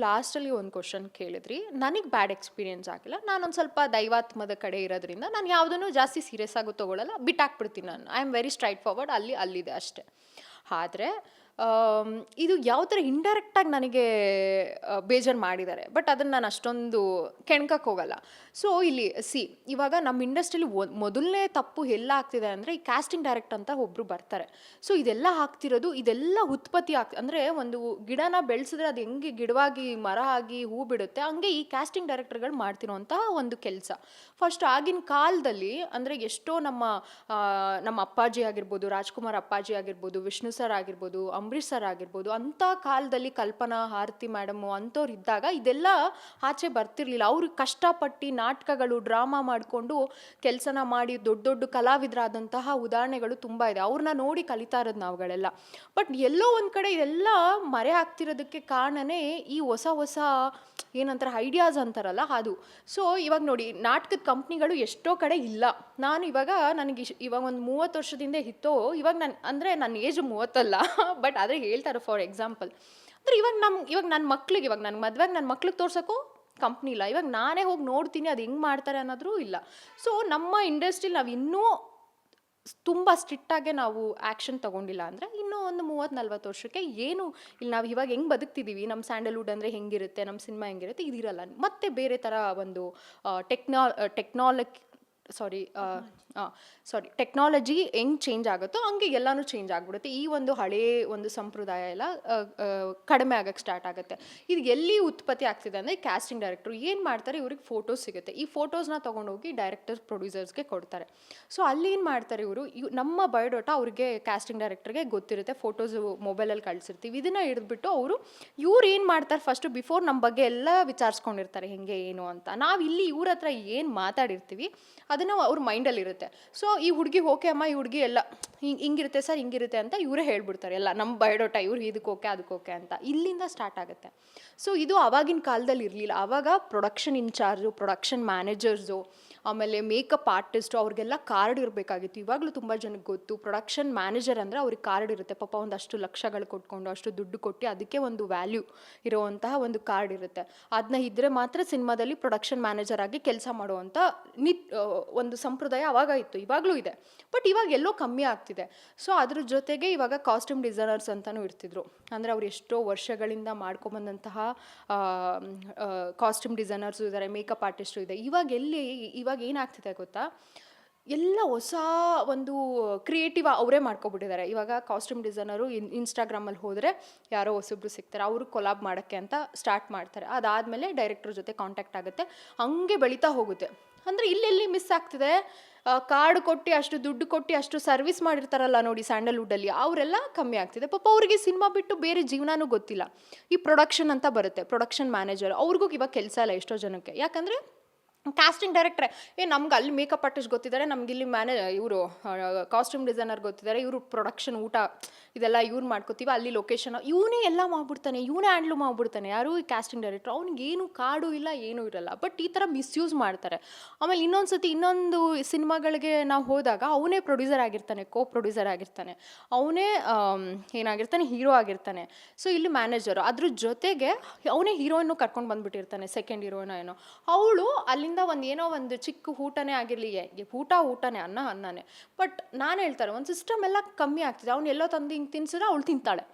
ಲಾಸ್ಟಲ್ಲಿ ಒಂದು ಕ್ವಶನ್ ಕೇಳಿದ್ರಿ, ನನಗೆ ಬ್ಯಾಡ್ ಎಕ್ಸ್ಪೀರಿಯೆನ್ಸ್ ಆಗಿಲ್ಲ. ನಾನೊಂದು ಸ್ವಲ್ಪ ದೈವಾತ್ಮದ ಕಡೆ ಇರೋದ್ರಿಂದ ನಾನು ಯಾವುದನ್ನು ಜಾಸ್ತಿ ಸೀರಿಯಸ್ ಆಗೋ ತೊಗೊಳಲ್ಲ. ಬಿಟ್ಟಾಕ್ಬಿಡ್ತೀನಿ ನಾನು. I am very straightforward. ಅಲ್ಲಿ ಅಲ್ಲಿದೆ ಅಷ್ಟೇ. ಆದರೆ ಇದು ಯಾವ ಥರ ಇಂಡೈರೆಕ್ಟಾಗಿ ನನಗೆ ಬೇಜಾರು ಮಾಡಿದ್ದಾರೆ. ಬಟ್ ಅದನ್ನು ನಾನು ಅಷ್ಟೊಂದು ಕೆಣ್ಕಕ್ಕೆ ಹೋಗಲ್ಲ. ಸೊ ಇಲ್ಲಿ ಸಿ ಇವಾಗ ನಮ್ಮ ಇಂಡಸ್ಟ್ರಿಲಿ ಮೊದಲನೇ ತಪ್ಪು ಎಲ್ಲ ಆಗ್ತಿದೆ ಅಂದರೆ ಈ ಕ್ಯಾಸ್ಟಿಂಗ್ ಡೈರೆಕ್ಟ್ ಅಂತ ಒಬ್ಬರು ಬರ್ತಾರೆ. ಸೊ ಇದೆಲ್ಲ ಆಗ್ತಿರೋದು, ಇದೆಲ್ಲ ಉತ್ಪತ್ತಿ ಆಗ್ತಿ ಅಂದರೆ ಒಂದು ಗಿಡನ ಬೆಳೆಸಿದ್ರೆ ಅದು ಹೆಂಗೆ ಗಿಡವಾಗಿ ಮರ ಆಗಿ ಹೂ ಬಿಡುತ್ತೆ, ಹಂಗೆ ಈ ಕ್ಯಾಸ್ಟಿಂಗ್ ಡೈರೆಕ್ಟರ್ಗಳು ಮಾಡ್ತಿರೋಂತಹ ಒಂದು ಕೆಲಸ. ಫಸ್ಟ್ ಆಗಿನ ಕಾಲದಲ್ಲಿ, ಅಂದರೆ ಎಷ್ಟೋ ನಮ್ಮ ನಮ್ಮ ಅಪ್ಪಾಜಿ ಆಗಿರ್ಬೋದು, ರಾಜ್ಕುಮಾರ್ ಅಪ್ಪಾಜಿ ಆಗಿರ್ಬೋದು, ವಿಷ್ಣು ಸರ್ ಆಗಿರ್ಬೋದು ಅಂಬರೀಷ್ ಸರ್ ಆಗಿರ್ಬೋದು, ಅಂಥ ಕಾಲದಲ್ಲಿ ಕಲ್ಪನಾ, ಆರತಿ ಮೇಡಮು ಅಂಥವ್ರು ಇದ್ದಾಗ ಇದೆಲ್ಲ ಆಚೆ ಬರ್ತಿರ್ಲಿಲ್ಲ. ಅವರು ಕಷ್ಟಪಟ್ಟು ನಾಟಕಗಳು, ಡ್ರಾಮಾ ಮಾಡಿಕೊಂಡು ಕೆಲಸನ ಮಾಡಿ ದೊಡ್ಡ ದೊಡ್ಡ ಕಲಾವಿದರಾದಂತಹ ಉದಾಹರಣೆಗಳು ತುಂಬ ಇದೆ. ಅವ್ರನ್ನ ನೋಡಿ ಕಲಿತಾ ಇರೋದು ನಾವುಗಳೆಲ್ಲ. ಬಟ್ ಎಲ್ಲೋ ಒಂದು ಕಡೆ ಇದೆಲ್ಲ ಮರೆ ಆಗ್ತಿರೋದಕ್ಕೆ ಕಾರಣನೇ ಈ ಹೊಸ ಹೊಸ ಏನಂತಾರೆ ಐಡಿಯಾಸ್ ಅಂತಾರಲ್ಲ ಅದು. ಸೊ ಇವಾಗ ನೋಡಿ, ನಾಟಕದ ಕಂಪ್ನಿಗಳು ಎಷ್ಟೋ ಕಡೆ ಇಲ್ಲ. ನಾನು ಇವಾಗ ನನಗೆ ಇವಾಗ ಒಂದು ಮೂವತ್ತು ವರ್ಷದಿಂದ ಇತ್ತೋ ಇವಾಗ ನಾನು, ಅಂದರೆ ನನ್ನ ಏಜ್ ಮೂವತ್ತಲ್ಲ. ಬಟ್ ಆದರೆ ಹೇಳ್ತಾರೆ ಫಾರ್ ಎಕ್ಸಾಂಪಲ್ ಅಂದರೆ ಇವಾಗ ನಮ್ಮ ಇವಾಗ ನನ್ನ ಮಕ್ಳಿಗೆ, ಇವಾಗ ನನ್ನ ಮದುವೆಗೆ ನನ್ನ ಮಕ್ಳಿಗೆ ತೋರ್ಸೋಕ್ಕೂ ಕಂಪ್ನಿ ಇಲ್ಲ. ಇವಾಗ ನಾನೇ ಹೋಗಿ ನೋಡ್ತೀನಿ ಅದು ಹೆಂಗೆ ಮಾಡ್ತಾರೆ ಅನ್ನೋದ್ರೂ ಇಲ್ಲ. ಸೊ ನಮ್ಮ ಇಂಡಸ್ಟ್ರಿಲಿ ನಾವು ಇನ್ನೂ ತುಂಬ ಸ್ಟ್ರಿಕ್ಟಾಗೆ ನಾವು ಆ್ಯಕ್ಷನ್ ತೊಗೊಂಡಿಲ್ಲ ಅಂದರೆ ಇನ್ನೂ ಒಂದು ಮೂವತ್ತು, ನಲ್ವತ್ತು ವರ್ಷಕ್ಕೆ ಏನು ಇಲ್ಲಿ. ನಾವು ಇವಾಗ ಹೆಂಗೆ ಬದುಕ್ತಿದ್ದೀವಿ ನಮ್ಮ ಸ್ಯಾಂಡಲ್ವುಡ್ ಅಂದರೆ ಹೆಂಗಿರುತ್ತೆ? ನಮ್ಮ ಸಿನಿಮಾ ಹೆಂಗಿರುತ್ತೆ? ಇದಿರಲ್ಲ. ಮತ್ತೆ ಬೇರೆ ಥರ ಒಂದು techno technology sorry sorry technology ಹೆಂಗ್ ಚೇಂಜ್ ಆಗುತ್ತೋ ಹಂಗೆ ಎಲ್ಲನೂ ಚೇಂಜ್ ಆಗಿಬಿಡುತ್ತೆ. ಈ ಒಂದು ಹಳೇ ಒಂದು ಸಂಪ್ರದಾಯ ಎಲ್ಲ ಕಡಿಮೆ ಆಗಕ್ಕೆ ಸ್ಟಾರ್ಟ್ ಆಗುತ್ತೆ. ಇದು ಎಲ್ಲಿ ಉತ್ಪತ್ತಿ ಆಗ್ತಿದೆ ಅಂದರೆ ಕ್ಯಾಸ್ಟಿಂಗ್ ಡೈರೆಕ್ಟ್ರು ಏನು ಮಾಡ್ತಾರೆ ಇವ್ರಿಗೆ ಫೋಟೋಸ್ ಸಿಗುತ್ತೆ. ಈ ಫೋಟೋಸ್ನ ತೊಗೊಂಡೋಗಿ ಡೈರೆಕ್ಟರ್ಸ್ ಪ್ರೊಡ್ಯೂಸರ್ಸ್ಗೆ ಕೊಡ್ತಾರೆ. ಸೊ ಅಲ್ಲಿ ಏನು ಮಾಡ್ತಾರೆ ಇವರು? ಇವ್ ನಮ್ಮ ಬಯೋಡಾಟ ಅವ್ರಿಗೆ ಕ್ಯಾಸ್ಟಿಂಗ್ ಡೈರೆಕ್ಟರ್ಗೆ ಗೊತ್ತಿರುತ್ತೆ. ಫೋಟೋಸ್ ಮೊಬೈಲಲ್ಲಿ ಕಳಿಸಿರ್ತೀವಿ. ಇದನ್ನು ಹಿಡಿದ್ಬಿಟ್ಟು ಅವರು ಇವ್ರು ಏನು ಮಾಡ್ತಾರೆ ಫಸ್ಟು ಬಿಫೋರ್ ನಮ್ಮ ಬಗ್ಗೆ ಎಲ್ಲ ವಿಚಾರಿಸ್ಕೊಂಡಿರ್ತಾರೆ ಹೆಂಗೆ ಏನು ಅಂತ. ನಾವು ಇಲ್ಲಿ ಇವ್ರ ಹತ್ರ ಏನು ಮಾತಾಡಿರ್ತೀವಿ ಅದನ್ನು ಅವ್ರ ಮೈಂಡಲ್ಲಿ ಇರುತ್ತೆ. ಸೊ ಈ ಹುಡುಗಿ ಓಕೆ ಅಮ್ಮ, ಈ ಹುಡುಗಿ ಎಲ್ಲ, ಹಿಂಗೆ, ಹಿಂಗಿರುತ್ತೆ ಸರ್, ಹಿಂಗಿರುತ್ತೆ ಅಂತ ಇವರೇ ಹೇಳ್ಬಿಡ್ತಾರೆ. ಎಲ್ಲ ನಮ್ಮ ಬಯೋಡೋಟ ಇವ್ರು ಇದಕ್ಕೆ ಓಕೆ ಅದಕ್ಕೆ ಓಕೆ ಅಂತ. ಇಲ್ಲಿಂದ ಸ್ಟಾರ್ಟ್ ಆಗುತ್ತೆ. ಸೊ ಇದು ಆವಾಗಿನ ಕಾಲದಲ್ಲಿ ಇರಲಿಲ್ಲ ಆವಾಗ ಪ್ರೊಡಕ್ಷನ್ ಇನ್ಚಾರ್ಜು ಪ್ರೊಡಕ್ಷನ್ ಮ್ಯಾನೇಜರ್ಸು ಆಮೇಲೆ ಮೇಕಪ್ ಆರ್ಟಿಸ್ಟು ಅವ್ರಿಗೆಲ್ಲ ಕಾರ್ಡ್ ಇರಬೇಕಾಗಿತ್ತು. ಇವಾಗಲೂ ತುಂಬ ಜನಕ್ಕೆ ಗೊತ್ತು. ಪ್ರೊಡಕ್ಷನ್ ಮ್ಯಾನೇಜರ್ ಅಂದರೆ ಅವ್ರಿಗೆ ಕಾರ್ಡ್ ಇರುತ್ತೆ. ಪಾಪ ಒಂದಷ್ಟು ಲಕ್ಷಗಳು ಕೊಟ್ಕೊಂಡು, ಅಷ್ಟು ದುಡ್ಡು ಕೊಟ್ಟು ಅದಕ್ಕೆ ಒಂದು ವ್ಯಾಲ್ಯೂ ಇರುವಂತಹ ಒಂದು ಕಾರ್ಡ್ ಇರುತ್ತೆ. ಅದನ್ನ ಇದ್ದರೆ ಮಾತ್ರ ಸಿನಿಮಾದಲ್ಲಿ ಪ್ರೊಡಕ್ಷನ್ ಮ್ಯಾನೇಜರ್ ಆಗಿ ಕೆಲಸ ಮಾಡುವಂಥ ನಿತ್ ಒಂದು ಸಂಪ್ರದಾಯ ಅವಾಗ ಇತ್ತು. ಇವಾಗಲೂ ಇದೆ. ಬಟ್ ಇವಾಗ ಎಲ್ಲೋ ಕಮ್ಮಿ ಆಗ್ತಿದೆ. ಸೊ ಅದ್ರ ಜೊತೆಗೆ ಇವಾಗ ಕಾಸ್ಟ್ಯೂಮ್ ಡಿಸೈನರ್ಸ್ ಅಂತಲೂ ಇರ್ತಿದ್ರು. ಅಂದರೆ ಅವ್ರು ಎಷ್ಟೋ ವರ್ಷಗಳಿಂದ ಮಾಡ್ಕೊಂಬಂದಂತಹ ಕಾಸ್ಟ್ಯೂಮ್ ಡಿಸೈನರ್ಸು ಇದ್ದಾರೆ ಮೇಕಪ್ ಆರ್ಟಿಸ್ಟು ಇದೆ ಇವಾಗ ಎಲ್ಲಿ, ಇವಾಗ ಏನಾಗ್ತಿದೆ ಗೊತ್ತಾ? ಎಲ್ಲ ಹೊಸ ಒಂದು ಕ್ರಿಯೇಟಿವ್ ಅವರೇ ಮಾಡ್ಕೊಬಿಟ್ಟಿದ್ದಾರೆ. ಇವಾಗ ಕಾಸ್ಟ್ಯೂಮ್ ಡಿಸೈನರು ಇನ್ ಇನ್ಸ್ಟಾಗ್ರಾಮಲ್ಲಿ ಹೋದರೆ ಯಾರೋ ಹೊಸಬ್ರು ಸಿಗ್ತಾರೆ, ಅವರು ಕೊಲಾಬ್ ಮಾಡೋಕ್ಕೆ ಅಂತ ಸ್ಟಾರ್ಟ್ ಮಾಡ್ತಾರೆ. ಅದಾದಮೇಲೆ ಡೈರೆಕ್ಟರ್ ಜೊತೆ ಕಾಂಟ್ಯಾಕ್ಟ್ ಆಗುತ್ತೆ. ಹಂಗೆ ಬೆಳೀತಾ ಹೋಗುತ್ತೆ. ಅಂದರೆ ಇಲ್ಲೆಲ್ಲಿ ಮಿಸ್ ಆಗ್ತಿದೆ? ಕಾರ್ಡ್ ಕೊಟ್ಟು ಅಷ್ಟು ದುಡ್ಡು ಕೊಟ್ಟು ಅಷ್ಟು ಸರ್ವಿಸ್ ಮಾಡಿರ್ತಾರಲ್ಲ ನೋಡಿ ಸ್ಯಾಂಡಲ್ವುಡ್ಡಲ್ಲಿ ಅವರೆಲ್ಲ ಕಮ್ಮಿ ಆಗ್ತಿದೆ. ಪಾಪ ಅವರಿಗೆ ಸಿನಿಮಾ ಬಿಟ್ಟು ಬೇರೆ ಜೀವನನೂ ಗೊತ್ತಿಲ್ಲ. ಈ ಪ್ರೊಡಕ್ಷನ್ ಅಂತ ಬರುತ್ತೆ ಪ್ರೊಡಕ್ಷನ್ ಮ್ಯಾನೇಜರ್ ಅವ್ರಿಗೂ ಇವಾಗ ಕೆಲಸ ಇಲ್ಲ ಎಷ್ಟೋ ಜನಕ್ಕೆ. ಯಾಕಂದರೆ ಕಾಸ್ಟಿಂಗ್ ಡೈರೆಕ್ಟ್ರೆ ಏ, ನಮ್ಗೆ ಅಲ್ಲಿ ಮೇಕಪ್ ಆರ್ಟಿಸ್ಟ್ ಗೊತ್ತಿದ್ದಾರೆ, ನಮ್ಗೆ ಇಲ್ಲಿ ಮ್ಯಾನೇ ಇವರು ಕಾಸ್ಟ್ಯೂಮ್ ಡಿಸೈನರ್ ಗೊತ್ತಿದ್ದಾರೆ, ಇವರು ಪ್ರೊಡಕ್ಷನ್ ಊಟ ಇದೆಲ್ಲ ಇವ್ರು ಮಾಡ್ಕೋತೀವಿ, ಅಲ್ಲಿ ಲೊಕೇಶನ್ ಇವನೇ ಎಲ್ಲ ಮಾಡ್ಬಿಡ್ತಾನೆ, ಇವನೇ ಹ್ಯಾಂಡ್ಲು ಮಾಡ್ಬಿಡ್ತಾನೆ. ಯಾರು ಈ ಕ್ಯಾಸ್ಟಿಂಗ್ ಡೈರೆಕ್ಟರ್ ಅವ್ನಿಗೆ ಏನು ಕಾರ್ಡು ಇಲ್ಲ, ಏನೂ ಇರಲ್ಲ. ಬಟ್ ಈ ಥರ ಮಿಸ್ಯೂಸ್ ಮಾಡ್ತಾರೆ. ಆಮೇಲೆ ಇನ್ನೊಂದು ಸತಿ ಇನ್ನೊಂದು ಸಿನಿಮಾಗಳಿಗೆ ನಾವು ಹೋದಾಗ ಅವನೇ ಪ್ರೊಡ್ಯೂಸರ್ ಆಗಿರ್ತಾನೆ ಕೋ ಪ್ರೊಡ್ಯೂಸರ್ ಆಗಿರ್ತಾನೆ. ಅವನೇ ಏನಾಗಿರ್ತಾನೆ ಹೀರೋ ಆಗಿರ್ತಾನೆ. ಸೊ ಇಲ್ಲಿ ಮ್ಯಾನೇಜರು ಅದ್ರ ಜೊತೆಗೆ ಅವನೇ ಹೀರೋಯಿನ್ನು ಕರ್ಕೊಂಡು ಬಂದ್ಬಿಟ್ಟಿರ್ತಾನೆ ಸೆಕೆಂಡ್ ಹೀರೋಯಿನ ಏನೋ. ಅವಳು ಅಲ್ಲಿಂದ ಒಂದು ಏನೋ ಒಂದು ಚಿಕ್ಕ ಊಟನೇ ಆಗಿರಲಿ ಊಟ ಊಟನೇ, ಅನ್ನ ಅನ್ನನೇ. ಬಟ್ ನಾನು ಹೇಳ್ತಾರೆ ಒಂದು ಸಿಸ್ಟಮ್ ಎಲ್ಲ ಕಮ್ಮಿ ಆಗ್ತಿದೆ. ಅವ್ನು ಎಲ್ಲೋ ತಂದು ಹಿಂಗೆ ತಿನ್ಸಿದ್ರೆ ಅವಳು ತಿಂತಾಳೆ.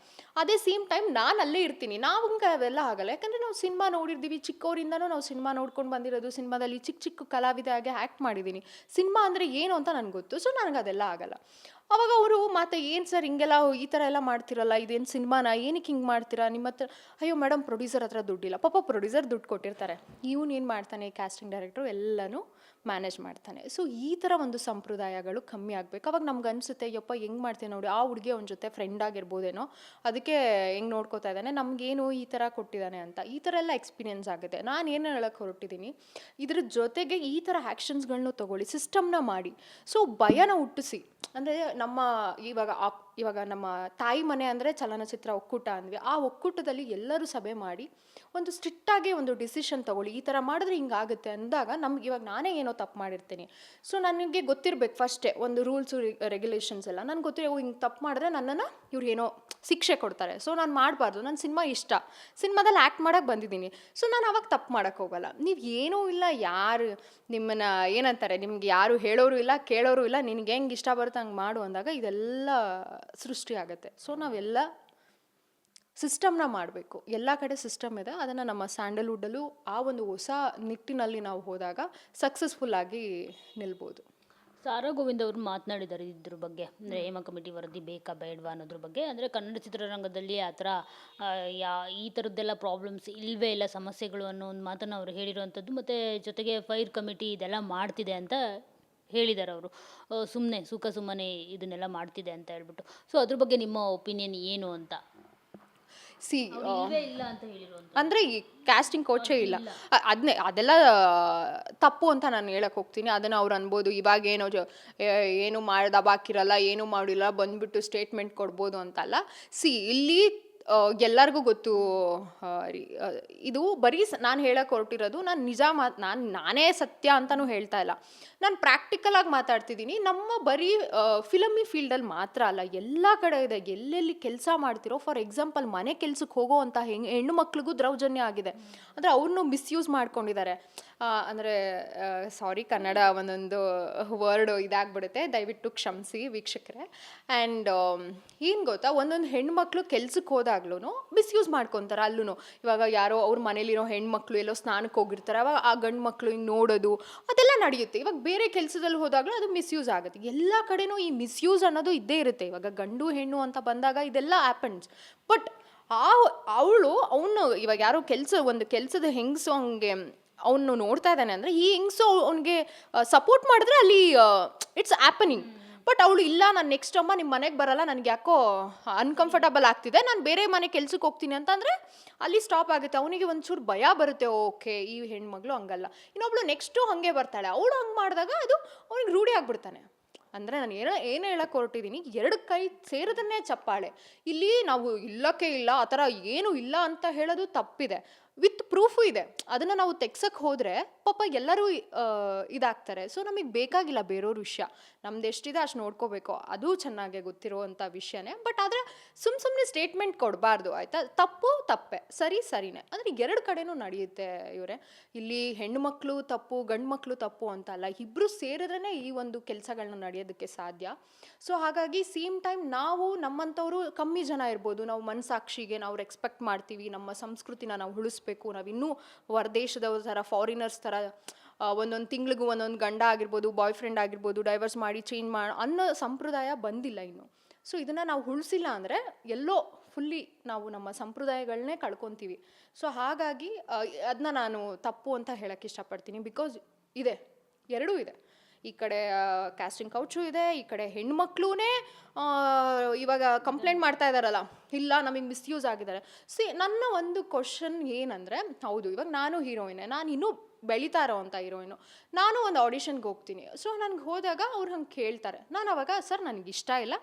ಅದೇ ಸೇಮ್ ಟೈಮ್ ನಾನು ಅಲ್ಲೇ ಇರ್ತೀನಿ. ನಾವು ಹಂಗೆ ಅವೆಲ್ಲ ಆಗಲ್ಲ. ಯಾಕಂದರೆ ನಾವು ಸಿನಿಮಾ ನೋಡಿರ್ತೀವಿ. ಚಿಕ್ಕವರಿಂದನೂ ನಾವು ಸಿನಿಮಾ ನೋಡ್ಕೊಂಡು ಬಂದಿರೋದು ಸಿನಿಮಾದಲ್ಲಿ ಚಿಕ್ಕ ಚಿಕ್ಕ ಕಲಾವಿದ ಆಗಿ ಆ್ಯಕ್ಟ್ ಮಾಡಿದ್ದೀನಿ ಸಿನಿಮಾ ಅಂದರೆ ಏನು ಅಂತ ನನಗೆ ಗೊತ್ತು. ಸೊ ನನಗೆ ಅದೆಲ್ಲ ಆಗಲ್ಲ. ಅವಾಗ ಅವರು, ಮತ್ತೆ ಏನು ಸರ್ ಹಿಂಗೆಲ್ಲ ಈ ಥರ ಎಲ್ಲ ಮಾಡ್ತಿರಲ್ಲ? ಇದೇನು ಸಿನಿಮಾನ? ಏನಕ್ಕೆ ಹಿಂಗೆ ಮಾಡ್ತೀರಾ? ನಿಮ್ಮ ಹತ್ರ ಅಯ್ಯೋ ಮೇಡಮ್ ಪ್ರೊಡ್ಯೂಸರ್ ಹತ್ರ ದುಡ್ಡಿಲ್ಲ. ಪಾಪ ಪ್ರೊಡ್ಯೂಸರ್ ದುಡ್ಡು ಕೊಟ್ಟಿರ್ತಾರೆ. ಇವನು ಏನು ಮಾಡ್ತಾನೆ? ಕ್ಯಾಸ್ಟಿಂಗ್ ಡೈರೆಕ್ಟ್ರು ಎಲ್ಲನೂ ಮ್ಯಾನೇಜ್ ಮಾಡ್ತಾನೆ. ಸೊ ಈ ಥರ ಒಂದು ಸಂಪ್ರದಾಯಗಳು ಕಮ್ಮಿ ಆಗಬೇಕು. ಅವಾಗ ನಮ್ಗೆ ಅನಿಸುತ್ತೆ, ಯಪ್ಪ, ಹೆಂಗೆ ಮಾಡ್ತೀನಿ ನೋಡಿ, ಆ ಹುಡುಗಿ ಅವನ ಜೊತೆ ಫ್ರೆಂಡ್ ಆಗಿರ್ಬೋದೇನೋ, ಅದಕ್ಕೆ ಹೆಂಗೆ ನೋಡ್ಕೋತಾ ಇದ್ದಾನೆ, ನಮಗೇನು ಈ ಥರ ಕೊಟ್ಟಿದ್ದಾನೆ ಅಂತ. ಈ ಥರ ಎಲ್ಲ ಎಕ್ಸ್ಪೀರಿಯೆನ್ಸ್ ಆಗುತ್ತೆ. ನಾನು ಏನು ಹೇಳಕ್ಕೆ ಹೊರಟಿದ್ದೀನಿ ಇದ್ರ ಜೊತೆಗೆ ಈ ಥರ ಆ್ಯಕ್ಷನ್ಸ್ಗಳನ್ನೂ ತೊಗೊಳ್ಳಿ ಸಿಸ್ಟಮ್ನ ಮಾಡಿ. ಸೊ ಭಯನ ಹುಟ್ಟಿಸಿ. ಅಂದರೆ ನಮ್ಮ ಇವಾಗ ಇವಾಗ ನಮ್ಮ ತಾಯಿ ಮನೆ ಅಂದರೆ ಚಲನಚಿತ್ರ ಒಕ್ಕೂಟ ಅಂದ್ವಿ. ಆ ಒಕ್ಕೂಟದಲ್ಲಿ ಎಲ್ಲರೂ ಸಭೆ ಮಾಡಿ ಒಂದು ಸ್ಟ್ರಿಕ್ಟಾಗಿ ಒಂದು ಡಿಸಿಷನ್ ತಗೊಳ್ಳಿ. ಈ ಥರ ಮಾಡಿದ್ರೆ ಹಿಂಗಾಗುತ್ತೆ ಅಂದಾಗ ನಮ್ಗೆ ಇವಾಗ ನಾನೇ ಏನೋ ತಪ್ಪು ಮಾಡಿರ್ತೀನಿ. ಸೊ ನನಗೆ ಗೊತ್ತಿರಬೇಕು ಫಸ್ಟೇ ಒಂದು ರೂಲ್ಸು ರೆಗ್ಯುಲೇಷನ್ಸ್ ಎಲ್ಲ. ನನಗೆ ಗೊತ್ತಿರೋ ಹಿಂಗೆ ತಪ್ಪು ಮಾಡಿದ್ರೆ ನನ್ನನ್ನು ಇವ್ರು ಏನೋ ಶಿಕ್ಷೆ ಕೊಡ್ತಾರೆ. ಸೊ ನಾನು ಮಾಡಬಾರ್ದು. ನನ್ನ ಸಿನಿಮಾ ಇಷ್ಟ. ಸಿನಿಮಾದಲ್ಲಿ ಆ್ಯಕ್ಟ್ ಮಾಡೋಕ್ಕೆ ಬಂದಿದ್ದೀನಿ. ಸೊ ನಾನು ಅವಾಗ ತಪ್ಪು ಮಾಡೋಕ್ಕೆ ಹೋಗಲ್ಲ. ನೀವು ಏನೂ ಇಲ್ಲ, ಯಾರು ನಿಮ್ಮನ್ನ ಏನಂತಾರೆ? ನಿಮ್ಗೆ ಯಾರು ಹೇಳೋರು ಇಲ್ಲ, ಕೇಳೋರು ಇಲ್ಲ, ನಿನಗೆ ಹೆಂಗೆ ಇಷ್ಟ ಬರುತ್ತೆ ಹಂಗೆ ಮಾಡು ಅಂದಾಗ ಇದೆಲ್ಲ ಸೃಷ್ಟಿ ಆಗುತ್ತೆ ಸೊ ನಾವೆಲ್ಲ ಸಿಸ್ಟಮ್ನ ಮಾಡಬೇಕು. ಎಲ್ಲ ಕಡೆ ಸಿಸ್ಟಮ್ ಇದೆ. ಅದನ್ನು ನಮ್ಮ ಸ್ಯಾಂಡಲ್ವುಡ್ಡಲ್ಲೂ ಆ ಒಂದು ಹೊಸ ನಿಟ್ಟಿನಲ್ಲಿ ನಾವು ಹೋದಾಗ ಸಕ್ಸಸ್ಫುಲ್ಲಾಗಿ ನಿಲ್ಬೋದು. ಸಾರಾ ಗೋವಿಂದ್ ಅವರು ಮಾತನಾಡಿದ್ದಾರೆ ಇದ್ರ ಬಗ್ಗೆ. ಅಂದರೆ ಹೇಮ ಕಮಿಟಿ ವರದಿ ಬೇಕಾ, ಬೇಡವಾ ಅನ್ನೋದ್ರ ಬಗ್ಗೆ. ಅಂದರೆ ಕನ್ನಡ ಚಿತ್ರರಂಗದಲ್ಲಿ ಆ ಥರ ಯಾ, ಈ ಥರದ್ದೆಲ್ಲ ಪ್ರಾಬ್ಲಮ್ಸ್ ಇಲ್ಲವೇ ಇಲ್ಲ, ಸಮಸ್ಯೆಗಳು ಅನ್ನೋ ಒಂದು ಮಾತನ್ನು ಅವರು ಹೇಳಿರುವಂಥದ್ದು. ಮತ್ತು ಜೊತೆಗೆ ಫೈರ್ ಕಮಿಟಿ ಇದೆಲ್ಲ ಮಾಡ್ತಿದೆ ಅಂತ ಹೇಳಿದ್ದಾರೆ ಅವರು ಸುಮ್ಮನೆ ಸುಖ ಸುಮ್ಮನೆ ಇದನ್ನೆಲ್ಲ ಮಾಡ್ತಿದೆ ಅಂತ ಹೇಳ್ಬಿಟ್ಟು. ಸೊ ಅದ್ರ ಬಗ್ಗೆ ನಿಮ್ಮ ಒಪಿನಿಯನ್ ಏನು ಅಂತ? ಸಿ ಅಂದ್ರೆ ಇಲ್ಲ ಅಂತ ಹೇಳಿರುವಂಥ ಅಂದರೆ ಈ ಕ್ಯಾಸ್ಟಿಂಗ್ ಕೋಚೇ ಇಲ್ಲ. ಅದನ್ನೇ ಅದೆಲ್ಲ ತಪ್ಪು ಅಂತ ನಾನು ಹೇಳಕ್ಕೆ ಹೋಗ್ತೀನಿ. ಅದನ್ನ ಅವ್ರು ಅನ್ಬೋದು ಇವಾಗ ಏನೋ ಏನು ಮಾಡ್ದ ಬಾಕಿರಲ್ಲ ಏನು ಮಾಡಿಲ್ಲ ಬಂದ್ಬಿಟ್ಟು ಸ್ಟೇಟ್ಮೆಂಟ್ ಕೊಡ್ಬೋದು ಅಂತಲ್ಲ. ಸಿ ಇಲ್ಲಿ ಎಲ್ಲರಿಗೂ ಗೊತ್ತು ಇದು ಬರೀ ನಾನು ಹೇಳಕ್ಕೆ ಹೊರಟಿರೋದು ನಾನು ನಿಜ ಮಾತು ನಾನು, ನಾನೇ ಸತ್ಯ ಅಂತಲೂ ಹೇಳ್ತಾ ಇಲ್ಲ. ನಾನು ಪ್ರಾಕ್ಟಿಕಲ್ ಆಗಿ ಮಾತಾಡ್ತಿದ್ದೀನಿ ನಮ್ಮ ಬರೀ ಫಿಲಮಿ ಫೀಲ್ಡಲ್ಲಿ ಮಾತ್ರ ಅಲ್ಲ, ಎಲ್ಲ ಕಡೆ ಇದೆ. ಎಲ್ಲೆಲ್ಲಿ ಕೆಲಸ ಮಾಡ್ತಿರೋ ಫಾರ್ ಎಕ್ಸಾಂಪಲ್ ಮನೆ ಕೆಲ್ಸಕ್ಕೆ ಹೋಗೋ ಅಂತ ಹೆಂಗೆ, ಹೆಣ್ಣು ಮಕ್ಳಿಗೂ ದೌರ್ಜನ್ಯ ಆಗಿದೆ. ಅಂದರೆ ಅವ್ರನ್ನೂ ಮಿಸ್ಯೂಸ್ ಮಾಡ್ಕೊಂಡಿದ್ದಾರೆ ಅಂದರೆ ಸಾರಿ ಕನ್ನಡ ಒಂದೊಂದು ವರ್ಡ್ ಇದಾಗ್ಬಿಡುತ್ತೆ. ದಯವಿಟ್ಟು ಕ್ಷಮಿಸಿ ವೀಕ್ಷಕರೇ. ಆ್ಯಂಡ್ ಏನು ಗೊತ್ತಾ, ಒಂದೊಂದು ಹೆಣ್ಮಕ್ಳು ಕೆಲ್ಸಕ್ಕೆ ಹೋದಾಗ್ಲೂ ಮಿಸ್ಯೂಸ್ ಮಾಡ್ಕೊತಾರೆ ಅಲ್ಲೂ ಇವಾಗ ಯಾರೋ ಅವ್ರ ಮನೇಲಿರೋ ಹೆಣ್ಮಕ್ಳು ಎಲ್ಲೋ ಸ್ನಾನಕ್ಕೆ ಹೋಗಿರ್ತಾರೆ, ಅವಾಗ ಆ ಗಂಡು ಮಕ್ಕಳು ಹಿಂಗೆ ನೋಡೋದು, ಅದೆಲ್ಲ ನಡೆಯುತ್ತೆ. ಇವಾಗ ಬೇರೆ ಕೆಲಸದಲ್ಲಿ ಹೋದಾಗಲೂ ಅದು ಮಿಸ್ಯೂಸ್ ಆಗುತ್ತೆ. ಎಲ್ಲ ಕಡೆನೂ ಈ ಮಿಸ್ಯೂಸ್ ಅನ್ನೋದು ಇದ್ದೇ ಇರುತ್ತೆ. ಇವಾಗ ಗಂಡು ಹೆಣ್ಣು ಅಂತ ಬಂದಾಗ ಇದೆಲ್ಲ ಆ್ಯಪನ್ಸ್ ಬಟ್ ಆ ಅವಳು ಅವನು ಇವಾಗ ಯಾರೋ ಕೆಲಸ, ಒಂದು ಕೆಲಸದ ಹೆಂಗಸು ಹಂಗೆ ಅವನು ನೋಡ್ತಾ ಇದ್ದಾನೆ ಅಂದರೆ ಈ ಹೆಂಗಸು ಅವನಿಗೆ ಸಪೋರ್ಟ್ ಮಾಡಿದ್ರೆ ಅಲ್ಲಿ ಇಟ್ಸ್ ಆ್ಯಪನಿಂಗ್ ಬಟ್ ಅವಳು, ಇಲ್ಲ, ನಾನು ನೆಕ್ಸ್ಟ್ ಅಮ್ಮ ನಿಮ್ಮ ಮನೆಗೆ ಬರಲ್ಲ, ನನಗೆ ಯಾಕೋ ಅನ್ಕಂಫರ್ಟಬಲ್ ಆಗ್ತಿದೆ, ನಾನು ಬೇರೆ ಮನೆ ಕೆಲ್ಸಕ್ಕೆ ಹೋಗ್ತೀನಿ. ಅಂತಂದರೆ ಅಲ್ಲಿ ಸ್ಟಾಪ್ ಆಗುತ್ತೆ. ಅವನಿಗೆ ಒಂಚೂರು ಭಯ ಬರುತ್ತೆ, ಓಕೆ, ಈ ಹೆಣ್ಮಗಳು ಹಂಗಲ್ಲ. ಇನ್ನೊಬ್ಳು ನೆಕ್ಸ್ಟು ಹಾಗೆ ಬರ್ತಾಳೆ. ಅವಳು ಹಂಗೆ ಮಾಡಿದಾಗ ಅದು ಅವನಿಗೆ ರೂಢಿ ಆಗಿಬಿಡ್ತಾನೆ. ಅಂದರೆ ನಾನು ಏನೋ, ಏನು ಹೇಳಕ್ಕೆ ಹೊರಟಿದ್ದೀನಿ ಎರಡು ಕೈ ಸೇರಿದನ್ನೇ ಚಪ್ಪಾಳೆ. ಇಲ್ಲಿ ನಾವು ಇಲ್ಲಕ್ಕೆ ಇಲ್ಲ, ಆ ಥರ ಏನು ಇಲ್ಲ ಅಂತ ಹೇಳೋದು ತಪ್ಪಿದೆ. ವಿತ್ ಪ್ರೂಫು ಇದೆ. ಅದನ್ನು ನಾವು ತೆಗ್ಸಕ್ಕೆ ಹೋದರೆ ಪಾಪ ಎಲ್ಲರೂ ಇದಾಗ್ತಾರೆ. ಸೊ ನಮಗೆ ಬೇಕಾಗಿಲ್ಲ ಬೇರೆಯವ್ರ ವಿಷಯ. ನಮ್ದು ಎಷ್ಟಿದೆ ಅಷ್ಟು ನೋಡ್ಕೋಬೇಕು. ಅದು ಚೆನ್ನಾಗೆ ಗೊತ್ತಿರುವಂಥ ವಿಷಯನೇ. ಬಟ್ ಆದರೆ ಸುಮ್ಮ ಸುಮ್ಮನೆ ಸ್ಟೇಟ್ಮೆಂಟ್ ಕೊಡಬಾರ್ದು, ಆಯಿತಾ? ತಪ್ಪು ತಪ್ಪೆ. ಸರಿ, ಸರಿನೇ. ಅಂದರೆ ಎರಡು ಕಡೆನೂ ನಡೆಯುತ್ತೆ ಇವರೇ. ಇಲ್ಲಿ ಹೆಣ್ಣು ಮಕ್ಕಳು ತಪ್ಪು, ಗಂಡು ಮಕ್ಕಳು ತಪ್ಪು ಅಂತ ಅಲ್ಲ. ಇಬ್ಬರು ಸೇರಿದ್ರೇ ಈ ಒಂದು ಕೆಲಸಗಳನ್ನ ನಡೆಯೋದಕ್ಕೆ ಸಾಧ್ಯ. ಸೊ ಹಾಗಾಗಿ ಸೇಮ್ ಟೈಮ್ ನಾವು, ನಮ್ಮಂಥವ್ರು ಕಮ್ಮಿ ಜನ ಇರ್ಬೋದು. ನಾವು ಮನಸಾಕ್ಷಿಗೆ ನಾವು ಎಕ್ಸ್ಪೆಕ್ಟ್ ಮಾಡ್ತೀವಿ. ನಮ್ಮ ಸಂಸ್ಕೃತಿನ ನಾವು ಉಳಿಸ್ಬೇಕು ನಾವು ಇನ್ನೂ ಹೊರದೇಶದವ್ರ ಥರ ಫಾರಿನರ್ಸ್ ಥರ ಒಂದೊಂದು ತಿಂಗಳಿಗೂ ಒಂದೊಂದು ಗಂಡ ಆಗಿರ್ಬೋದು ಬಾಯ್ ಫ್ರೆಂಡ್ ಆಗಿರ್ಬೋದು ಡೈವರ್ಸ್ ಮಾಡಿ ಚೇಂಜ್ ಮಾಡಿ ಅನ್ನೋ ಸಂಪ್ರದಾಯ ಬಂದಿಲ್ಲ ಇನ್ನು. ಸೊ ಇದನ್ನು ನಾವು ಉಳಿಸಿಲ್ಲ ಅಂದರೆ ಎಲ್ಲೋ ಫುಲ್ಲಿ ನಾವು ನಮ್ಮ ಸಂಪ್ರದಾಯಗಳನ್ನೇ ಕಳ್ಕೊತೀವಿ. ಸೊ ಹಾಗಾಗಿ ಅದನ್ನ ನಾನು ತಪ್ಪು ಅಂತ ಹೇಳೋಕ್ಕೆ ಇಷ್ಟಪಡ್ತೀನಿ. ಬಿಕಾಸ್ ಇದೆ, ಎರಡೂ ಇದೆ. ಈ ಕಡೆ ಕ್ಯಾಸ್ಟಿಂಗ್ ಕೌಚು ಇದೆ, ಈ ಕಡೆ ಹೆಣ್ಮಕ್ಳೂ ಇವಾಗ ಕಂಪ್ಲೇಂಟ್ ಮಾಡ್ತಾ ಇದ್ದಾರಲ್ಲ ಇಲ್ಲ, ನಮಗೆ ಮಿಸ್ಯೂಸ್ ಆಗಿದ್ದಾರೆ. ಸಿ ನನ್ನ ಒಂದು ಕ್ವಶನ್ ಏನಂದರೆ, ಹೌದು, ಇವಾಗ ನಾನು ಹೀರೋಯಿನೇ ನಾನು ಇನ್ನೂ ಬೆಳೀತಾ ಇರೋವಂಥ ಹೀರೋಯಿನು ನಾನು ಒಂದು ಆಡಿಷನ್ಗೆ ಹೋಗ್ತೀನಿ. ಸೊ ನನಗೆ ಹೋದಾಗ ಅವ್ರು ಹಂಗೆ ಕೇಳ್ತಾರೆ. ನಾನು ಅವಾಗ, ಸರ್, ನನಗೆ ಇಷ್ಟ ಇಲ್ಲ.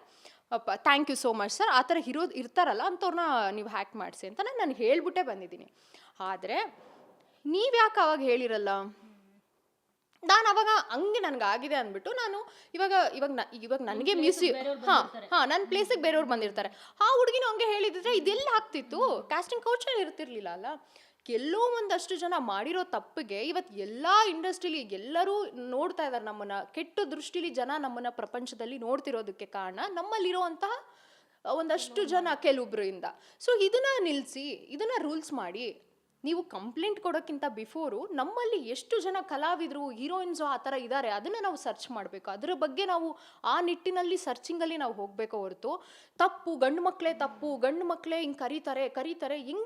Thank you so much sir. ಆ ಥರ ಹೀರೋ ಇರ್ತಾರಲ್ಲ ಅಂಥವ್ರನ್ನ ನೀವು ಹ್ಯಾಕ್ ಮಾಡಿಸಿ ಅಂತ ನಾನು ನಾನು ಹೇಳ್ಬಿಟ್ಟೇ ಬಂದಿದ್ದೀನಿ. ಆದರೆ ನೀವು ಯಾಕೆ ಅವಾಗ ಹೇಳಿರಲ್ಲ? ನಾನು ಅವಾಗ ಹಂಗೆ ನನಗೆ ಆಗಿದೆ ಅಂದ್ಬಿಟ್ಟು ನಾನು ಇವಾಗ ಇವಾಗ ನ- ಇವಾಗ ನನಗೆ ಮಿಸ್ ಹಾಂ ಹಾಂ ನನ್ನ ಪ್ಲೇಸಿಗೆ ಬೇರೆಯವ್ರು ಬಂದಿರ್ತಾರೆ. ಆ ಹುಡುಗಿನ ಹಂಗೆ ಹೇಳಿದ್ರೆ ಇದೆಲ್ಲ ಆಗ್ತಿತ್ತು. ಕಾಸ್ಟಿಂಗ್ ಕೌಚಲ್ಲಿ ಇರ್ತಿರ್ಲಿಲ್ಲ ಅಲ್ಲ? ಎಲ್ಲೋ ಒಂದಷ್ಟು ಜನ ಮಾಡಿರೋ ತಪ್ಪಿಗೆ ಇವತ್ತು ಎಲ್ಲ ಇಂಡಸ್ಟ್ರಿಲಿ ಎಲ್ಲರೂ ನೋಡ್ತಾ ಇದ್ದಾರೆ ನಮ್ಮನ್ನ. ಕೆಟ್ಟ ದೃಷ್ಟಿಲಿ ಜನ ನಮ್ಮನ್ನ ಪ್ರಪಂಚದಲ್ಲಿ ನೋಡ್ತಿರೋದಕ್ಕೆ ಕಾರಣ ನಮ್ಮಲ್ಲಿರುವಂತಹ ಒಂದಷ್ಟು ಜನ ಕೆಲವೊಬ್ಬರಿಂದ ಸೊ ಇದನ್ನ ನಿಲ್ಲಿಸಿ ಇದನ್ನ ರೂಲ್ಸ್ ಮಾಡಿ ನೀವು ಕಂಪ್ಲೇಂಟ್ ಕೊಡೋಕ್ಕಿಂತ ಬಿಫೋರು ನಮ್ಮಲ್ಲಿ ಎಷ್ಟು ಜನ ಕಲಾವಿದರು, ಹೀರೋಯಿನ್ಸು ಆ ಥರ ಇದ್ದಾರೆ ಅದನ್ನು ನಾವು ಸರ್ಚ್ ಮಾಡಬೇಕು. ಅದರ ಬಗ್ಗೆ ನಾವು ಆ ನಿಟ್ಟಿನಲ್ಲಿ ಸರ್ಚಿಂಗಲ್ಲಿ ನಾವು ಹೋಗಬೇಕು ಹೊರತು. ತಪ್ಪು, ಗಂಡು ಮಕ್ಕಳೇ ತಪ್ಪು, ಗಂಡು ಮಕ್ಕಳೇ ಹಿಂಗೆ ಕರೀತಾರೆ ಕರೀತಾರೆ, ಹಿಂಗೆ